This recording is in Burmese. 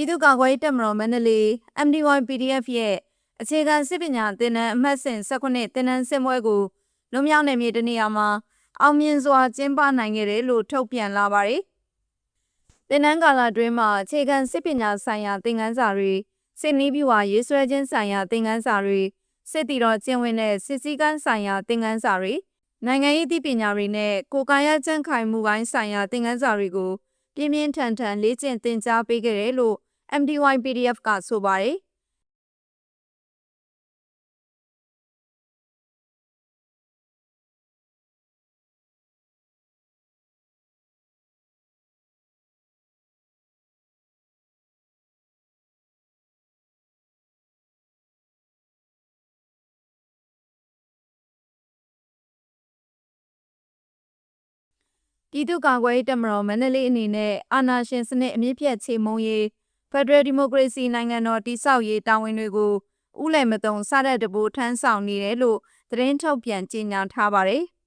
ပြည်သူ့ကာကွယ်ရေးတပ်မတော်မန္တလေး MDY PDF ရဲ့အခြေခံစစ်ပညာသင်တန်းအမှတ်စဉ်18သင်တန်းဆင့်ပွဲကိုလွန်မြောက်နယ်မြေတနေရာမှာအောင်မြင်စွာကျင်းပနိုင်ခဲ့တယ်လို့ထုတ်ပြန်လာပါတယ်။သင်တန်းကာလအတွင်းမှာအခြေခံစစ်ပညာဆိုင်ရာသင်ခန်းစာတွေစစ်နည်းပြဝါရေးဆွဲခြင်းဆိုင်ရာသင်ခန်းစာတွေစစ်တီတော်ကျင့်ဝင်တဲ့စစ်စည်းကမ်းဆိုင်ရာသင်ခန်းစာတွေနိုင်ငံရေးသိပညာတွေနဲ့ကိုယ်ကာယကျန်းခိုင်မှုပိုင်းဆိုင်ရာသင်ခန်းစာတွေကိုပြင်းပြင်းထန်ထန်လေ့ကျင့်သင်ကြားပေးခဲ့တယ်လို့ MDY PDF ကဆိုပါတယ်။ပြည်သူ့ကာကွယ်ရေးတပ်မတော်မန္တလေးအနေနဲ့အာဏာရှင်စနစ်အမြင့်ပြတ်ချေမှုန်းရေး ဖက်ဒရယ်ဒီမိုကရေစီနိုင်ငံတော်တည်ဆောက်ရေးတာဝန်တွေကိုဥလည်မတုံစတဲ့တဘူထမ်းဆောင်နေတယ်လို့သတင်းထုတ်ပြန်ကြေညာထားပါတယ်။